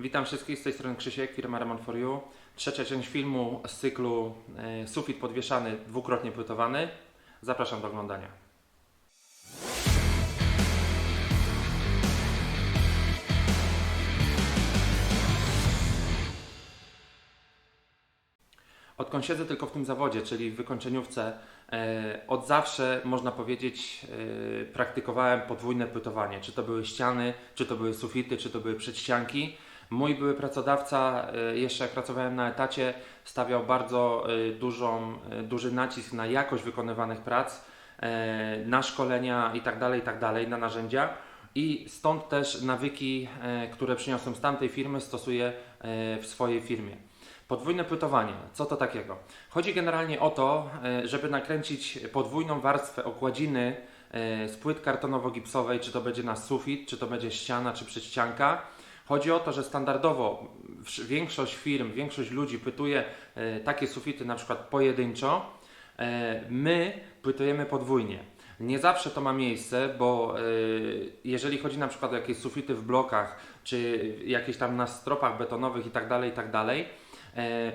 Witam wszystkich z tej strony Krzysiek, firma Remont for You. Trzecia część filmu z cyklu e, Sufit podwieszany, dwukrotnie płytowany. Zapraszam do oglądania. Odkąd siedzę tylko w tym zawodzie, czyli w wykończeniówce, e, od zawsze można powiedzieć, e, praktykowałem podwójne płytowanie. Czy to były ściany, czy to były sufity, czy to były przedścianki. Mój były pracodawca, e, jeszcze jak pracowałem na etacie, stawiał bardzo e, dużą, e, duży nacisk na jakość wykonywanych prac, e, na szkolenia itd., itd., na narzędzia. I stąd też nawyki, e, które przyniosłem z tamtej firmy, stosuję e, w swojej firmie. Podwójne płytowanie. Co to takiego? Chodzi generalnie o to, żeby nakręcić podwójną warstwę okładziny z płyt kartonowo-gipsowej, czy to będzie na sufit, czy to będzie ściana, czy przedścianka. Chodzi o to, że standardowo większość firm, większość ludzi pytuje e, takie sufity na przykład pojedynczo. E, My płytujemy podwójnie. Nie zawsze to ma miejsce, bo e, jeżeli chodzi na przykład o jakieś sufity w blokach, czy jakieś tam na stropach betonowych i tak dalej, i tak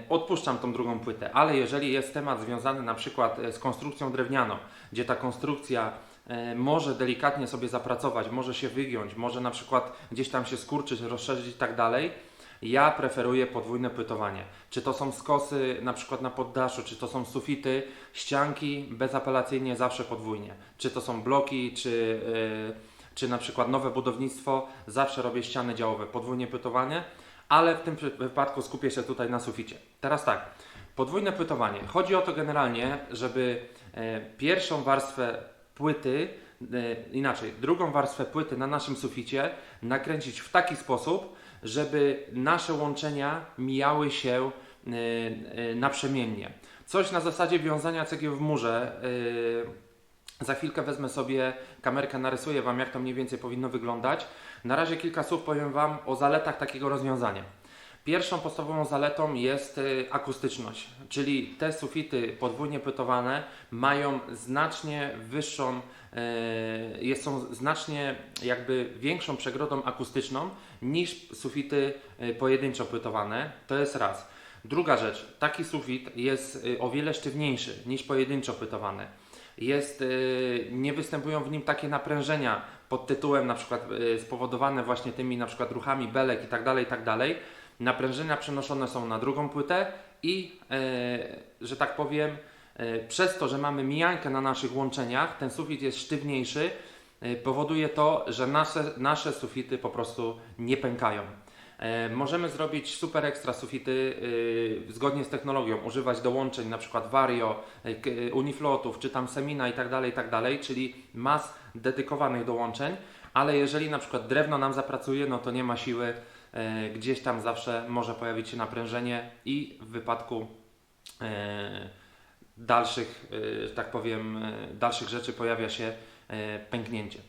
odpuszczam tą drugą płytę, ale jeżeli jest temat związany na przykład z konstrukcją drewnianą, gdzie ta konstrukcja może delikatnie sobie zapracować, może się wygiąć, może na przykład gdzieś tam się skurczyć, rozszerzyć i tak dalej, ja preferuję podwójne płytowanie. Czy to są skosy na przykład na poddaszu, czy to są sufity, ścianki, bezapelacyjnie zawsze podwójnie. Czy to są bloki, czy, yy, czy na przykład nowe budownictwo, zawsze robię ściany działowe, podwójnie płytowanie, ale w tym wypadku skupię się tutaj na suficie. Teraz tak, podwójne płytowanie. Chodzi o to generalnie, żeby e, pierwszą warstwę płyty, e, inaczej, drugą warstwę płyty na naszym suficie nakręcić w taki sposób, żeby nasze łączenia mijały się e, e, naprzemiennie. Coś na zasadzie wiązania cegieł w murze. Za chwilkę wezmę sobie kamerkę, narysuję Wam, jak to mniej więcej powinno wyglądać. Na razie kilka słów powiem Wam o zaletach takiego rozwiązania. Pierwszą podstawową zaletą jest y, akustyczność, czyli te sufity podwójnie płytowane mają znacznie wyższą, y, jest, są znacznie jakby większą przegrodą akustyczną niż sufity y, pojedynczo płytowane. To jest raz. Druga rzecz, taki sufit jest y, o wiele sztywniejszy niż pojedynczo płytowany. Jest, nie występują w nim takie naprężenia pod tytułem na przykład spowodowane właśnie tymi na przykład ruchami belek i tak Naprężenia przenoszone są na drugą płytę i, e, że tak powiem, e, przez to, że mamy mijankę na naszych łączeniach, ten sufit jest sztywniejszy, e, powoduje to, że nasze, nasze sufity po prostu nie pękają. Możemy zrobić super ekstra sufity zgodnie z technologią, używać dołączeń przykład Vario, Uniflotów, czy tam Semina i tak dalej, i tak czyli mas dedykowanych dołączeń, ale jeżeli przykład drewno nam zapracuje, no to nie ma siły, gdzieś tam zawsze może pojawić się naprężenie i w wypadku e, dalszych, e, tak powiem, e, dalszych rzeczy pojawia się e, pęknięcie.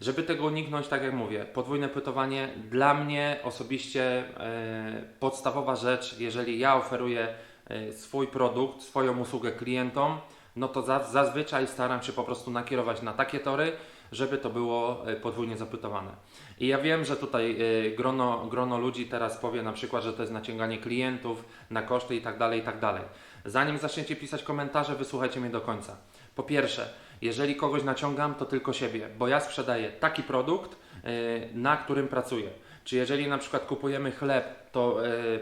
Żeby tego uniknąć, tak jak mówię, podwójne płytowanie dla mnie osobiście e, podstawowa rzecz, jeżeli ja oferuję e, swój produkt, swoją usługę klientom, no to za, zazwyczaj staram się po prostu nakierować na takie tory, żeby to było e, podwójnie zapytowane. I ja wiem, że tutaj e, grono, grono ludzi teraz powie na przykład, że to jest naciąganie klientów na koszty i tak dalej, i tak dalej. Zanim zaczniecie pisać komentarze, wysłuchajcie mnie do końca. Po pierwsze, jeżeli kogoś naciągam, to tylko siebie, bo ja sprzedaję taki produkt, e, na którym pracuję. Czy jeżeli na przykład kupujemy chleb, to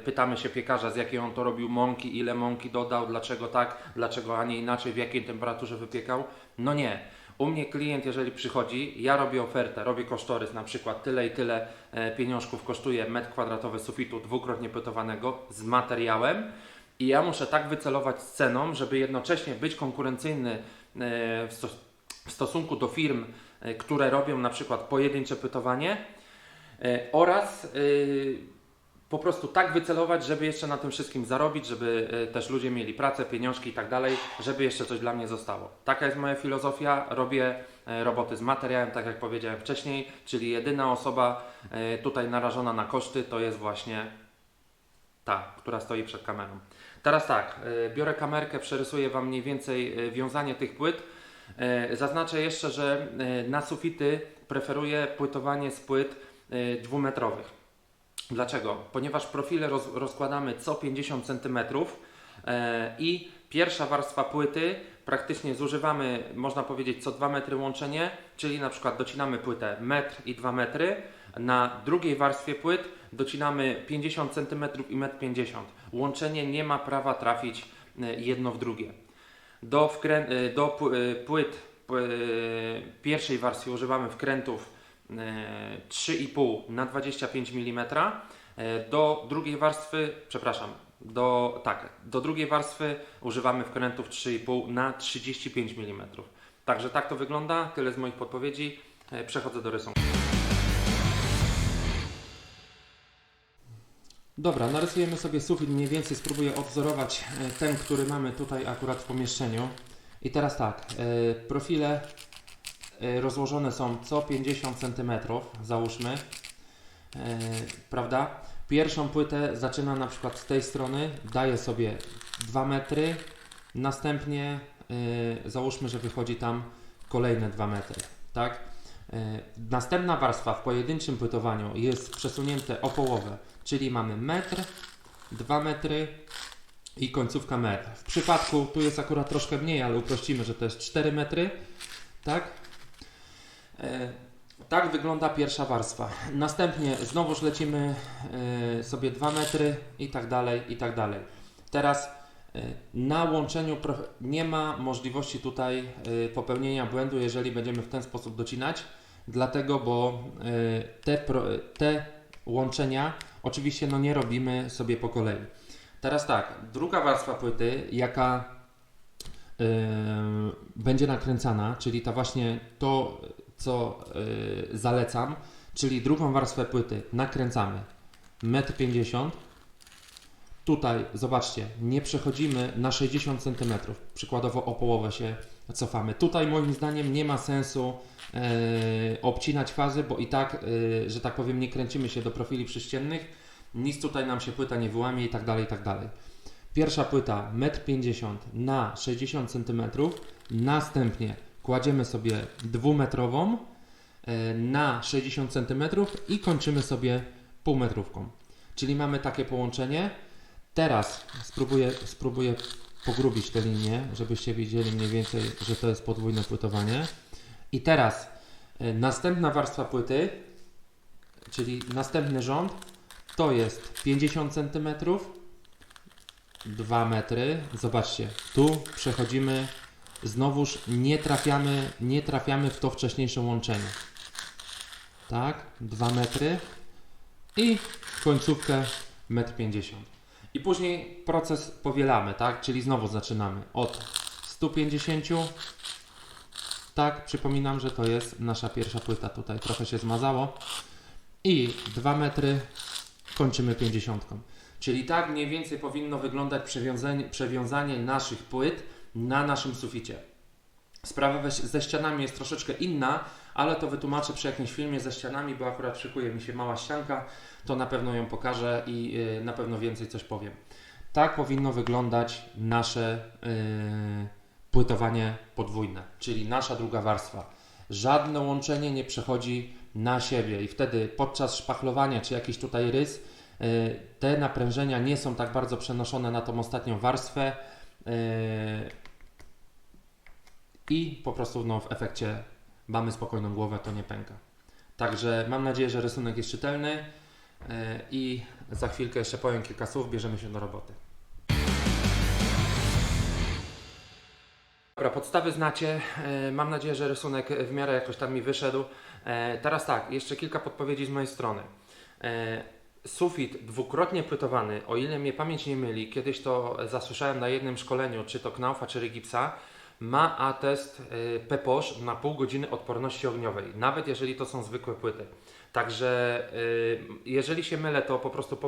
pytamy się piekarza, z jakiej on to robił mąki, ile mąki dodał, dlaczego tak, dlaczego, a nie inaczej, w jakiej temperaturze wypiekał? No nie. U mnie klient, jeżeli przychodzi, ja robię ofertę, robię kosztorys, na przykład tyle i tyle e, pieniążków kosztuje metr kwadratowy sufitu dwukrotnie pytowanego z materiałem i ja muszę tak wycelować z ceną, żeby jednocześnie być konkurencyjny e, w, w stosunku do firm, e, które robią na przykład pojedyncze pytowanie oraz po prostu tak wycelować, żeby jeszcze na tym wszystkim zarobić, żeby e, też ludzie mieli pracę, pieniążki i tak dalej, żeby jeszcze coś dla mnie zostało. Taka jest moja filozofia. Robię e, roboty z materiałem, tak jak powiedziałem wcześniej, czyli jedyna osoba e, tutaj narażona na koszty to jest właśnie ta, która stoi przed kamerą. Teraz tak, biorę kamerkę, przerysuję Wam mniej więcej wiązanie tych płyt. Zaznaczę jeszcze, że na sufity preferuję płytowanie z płyt dwumetrowych. Dlaczego? Ponieważ profile roz, rozkładamy co 50 cm e, i pierwsza warstwa płyty praktycznie zużywamy, można powiedzieć, co 2 metry łączenie, czyli na przykład docinamy płytę metr i 2 metry. Na drugiej warstwie płyt docinamy 50 cm i 1,50 m. Łączenie nie ma prawa trafić e, jedno w drugie. Do, e, do e, płyt pierwszej warstwy używamy wkrętów 3,5 na 25 mm. E, Do drugiej warstwy, przepraszam, do, tak, do drugiej warstwy używamy wkrętów 3,5 na 35 mm. Także tak to wygląda. Tyle z moich podpowiedzi. E, Przechodzę do rysunku. Dobra, narysujemy sobie sufit, mniej więcej spróbuję odwzorować e, ten, który mamy tutaj akurat w pomieszczeniu. I teraz tak, e, profile e, rozłożone są co 50 cm, załóżmy, e, prawda? Pierwszą płytę zaczyna na przykład z tej strony, daje sobie 2 metry, następnie e, załóżmy, że wychodzi tam kolejne 2 metry, tak? E, Następna warstwa w pojedynczym płytowaniu jest przesunięte o połowę, czyli mamy metr, 2 metry i końcówka metr. W przypadku tu jest akurat troszkę mniej, ale uprościmy, że to jest 4 metry, tak? E, tak wygląda pierwsza warstwa. Następnie znowuż lecimy e, sobie 2 metry i tak dalej, i tak dalej. Teraz e, na łączeniu nie ma możliwości tutaj popełnienia błędu, jeżeli będziemy w ten sposób docinać, dlatego, bo te, te łączenia oczywiście no nie robimy sobie po kolei. Teraz tak, druga warstwa płyty, jaka będzie nakręcana, czyli ta właśnie to, co e, zalecam, czyli drugą warstwę płyty nakręcamy 1,50 m. Tutaj, zobaczcie, nie przechodzimy na 60 cm, przykładowo o połowę się cofamy. Tutaj moim zdaniem nie ma sensu e, obcinać fazy, bo i tak, e, że tak powiem, nie kręcimy się do profili przyściennych, nic tutaj nam się płyta nie wyłamie i tak dalej, i tak dalej. Pierwsza płyta 1,50 m na 60 cm, następnie kładziemy sobie dwumetrową e, na 60 cm i kończymy sobie półmetrówką. Czyli mamy takie połączenie. Teraz spróbuję, spróbuję pogrubić te linie, żebyście widzieli mniej więcej, że to jest podwójne płytowanie. I teraz e, następna warstwa płyty, czyli następny rząd, to jest 50 cm, 2 metry. Zobaczcie, tu przechodzimy, znowuż nie trafiamy, nie trafiamy w to wcześniejsze łączenie. Tak, 2 metry i końcówkę 1,50 m. I później proces powielamy, tak? Czyli znowu zaczynamy od 150. Tak, przypominam, że to jest nasza pierwsza płyta. Tutaj trochę się zmazało. I 2 metry kończymy 50. Czyli tak mniej więcej powinno wyglądać przewiązanie, przewiązanie naszych płyt na naszym suficie. Sprawa ze ścianami jest troszeczkę inna, ale to wytłumaczę przy jakimś filmie ze ścianami, bo akurat szykuje mi się mała ścianka, to na pewno ją pokażę i yy, na pewno więcej coś powiem. Tak powinno wyglądać nasze yy, płytowanie podwójne, czyli nasza druga warstwa. Żadne łączenie nie przechodzi na siebie i wtedy podczas szpachlowania czy jakiś tutaj rys yy, te naprężenia nie są tak bardzo przenoszone na tą ostatnią warstwę i po prostu no, w efekcie mamy spokojną głowę, to nie pęka. Także mam nadzieję, że rysunek jest czytelny yy, i za chwilkę jeszcze powiem kilka słów, bierzemy się do roboty. Dobra, podstawy znacie. E, Mam nadzieję, że rysunek w miarę jakoś tam mi wyszedł. Teraz tak, jeszcze kilka podpowiedzi z mojej strony. Sufit dwukrotnie płytowany, o ile mnie pamięć nie myli, kiedyś to zasłyszałem na jednym szkoleniu, czy to Knaufa, czy Rigipsa, ma atest e, PEPOSZ na pół godziny odporności ogniowej, nawet jeżeli to są zwykłe płyty. Także e, jeżeli się mylę, to po prostu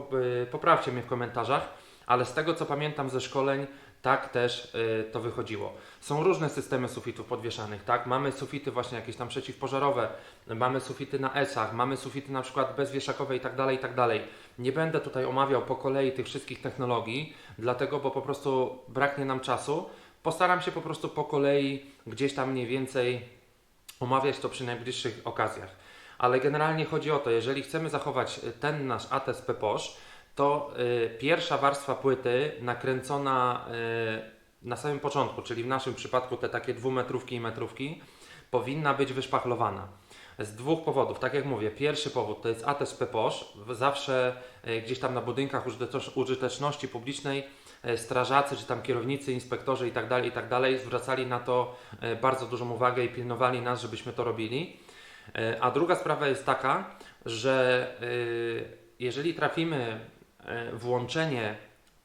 e, poprawcie mnie w komentarzach, ale z tego co pamiętam ze szkoleń, tak też y, to wychodziło. Są różne systemy sufitów podwieszanych, tak? Mamy sufity właśnie jakieś tam przeciwpożarowe, mamy sufity na esach, mamy sufity na przykład bezwieszakowe i tak dalej, i tak dalej. Nie będę tutaj omawiał po kolei tych wszystkich technologii, dlatego, bo po prostu braknie nam czasu. Postaram się po prostu po kolei gdzieś tam mniej więcej omawiać to przy najbliższych okazjach. Ale generalnie chodzi o to, jeżeli chcemy zachować y, ten nasz ATS Peposz, to y, pierwsza warstwa płyty nakręcona y, na samym początku, czyli w naszym przypadku te takie dwumetrówki i metrówki, powinna być wyszpachlowana. Z dwóch powodów. Tak jak mówię, pierwszy powód to jest ATS Peposz. Zawsze y, gdzieś tam na budynkach użytecz- użyteczności publicznej e, strażacy, czy tam kierownicy, inspektorzy i tak dalej, i tak zwracali na to e, bardzo dużą uwagę i pilnowali nas, żebyśmy to robili. E, A druga sprawa jest taka, że e, jeżeli trafimy e, w łączenie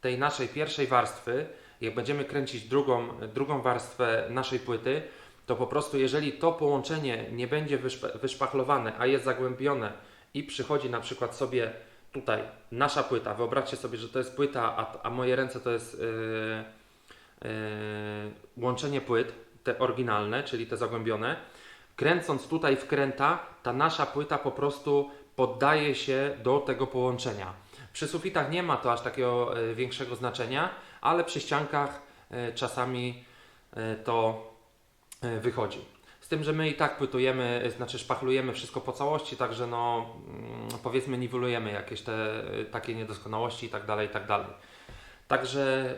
tej naszej pierwszej warstwy, jak będziemy kręcić drugą, drugą warstwę naszej płyty, to po prostu jeżeli to połączenie nie będzie wyszpa- wyszpachlowane, a jest zagłębione i przychodzi na przykład sobie tutaj nasza płyta, wyobraźcie sobie, że to jest płyta, a, a moje ręce to jest yy, yy, łączenie płyt, te oryginalne, czyli te zagłębione. Kręcąc tutaj wkręta, ta nasza płyta po prostu poddaje się do tego połączenia. Przy sufitach nie ma to aż takiego e, większego znaczenia, ale przy ściankach e, czasami e, to wychodzi. Z tym, że my i tak płytujemy, znaczy szpachlujemy wszystko po całości, także no mm, powiedzmy niwelujemy jakieś te takie niedoskonałości i tak dalej, i tak dalej. Także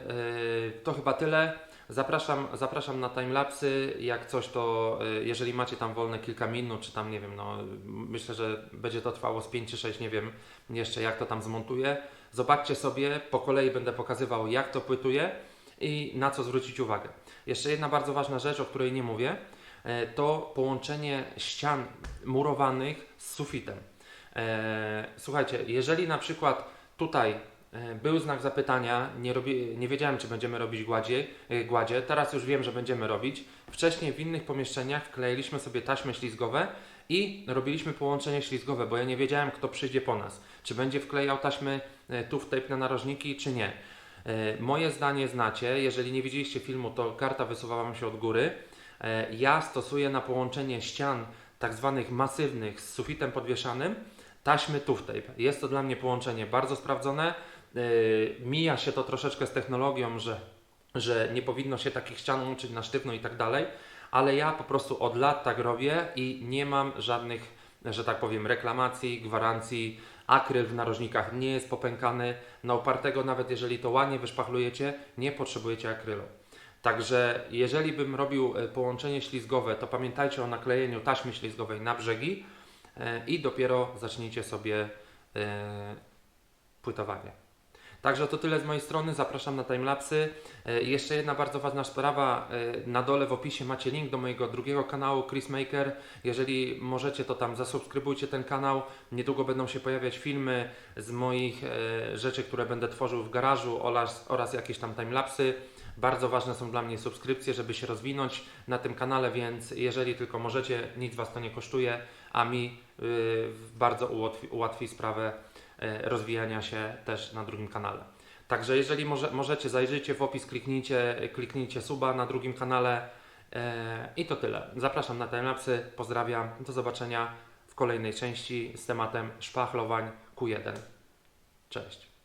to chyba tyle. Zapraszam, zapraszam na timelapsy. Jak coś, to e, jeżeli macie tam wolne kilka minut, czy tam nie wiem, no myślę, że będzie to trwało z 5 czy 6, nie wiem jeszcze jak to tam zmontuję. Zobaczcie sobie, po kolei będę pokazywał jak to płytuje i na co zwrócić uwagę. Jeszcze jedna bardzo ważna rzecz, o której nie mówię, e, to połączenie ścian murowanych z sufitem. E, Słuchajcie, jeżeli na przykład tutaj był znak zapytania, nie, robi, nie wiedziałem, czy będziemy robić gładzie, e, gładzie, teraz już wiem, że będziemy robić. Wcześniej w innych pomieszczeniach wkleiliśmy sobie taśmy ślizgowe i robiliśmy połączenie ślizgowe, bo ja nie wiedziałem, kto przyjdzie po nas. Czy będzie wklejał taśmy e, tu w tape na narożniki, czy nie. E, Moje zdanie znacie, jeżeli nie widzieliście filmu, to karta wysuwa Wam się od góry. E, Ja stosuję na połączenie ścian tak zwanych masywnych z sufitem podwieszanym taśmy Tooth Tape. Jest to dla mnie połączenie bardzo sprawdzone. Yy, mija się to troszeczkę z technologią, że, że nie powinno się takich ścian łączyć na sztywno i tak dalej, ale ja po prostu od lat tak robię i nie mam żadnych, że tak powiem, reklamacji, gwarancji. Akryl w narożnikach nie jest popękany. Na upartego, nawet jeżeli to ładnie wyszpachlujecie, nie potrzebujecie akrylu. Także jeżeli bym robił e, połączenie ślizgowe, to pamiętajcie o naklejeniu taśmy ślizgowej na brzegi e, i dopiero zacznijcie sobie płytowanie. Także to tyle z mojej strony. Zapraszam na timelapsy. E, Jeszcze jedna bardzo ważna sprawa. e, Na dole w opisie macie link do mojego drugiego kanału Chris Maker. Jeżeli możecie, to tam zasubskrybujcie ten kanał. Niedługo będą się pojawiać filmy z moich e, rzeczy, które będę tworzył w garażu oraz, oraz jakieś tam timelapsy. Bardzo ważne są dla mnie subskrypcje, żeby się rozwinąć na tym kanale, więc jeżeli tylko możecie, nic Was to nie kosztuje, a mi y, bardzo ułatwi, ułatwi sprawę rozwijania się też na drugim kanale. Także jeżeli może, możecie, zajrzyjcie w opis, kliknijcie, kliknijcie suba na drugim kanale e, i to tyle. Zapraszam na timelapsy, pozdrawiam, do zobaczenia w kolejnej części z tematem szpachlowań Q1. Cześć.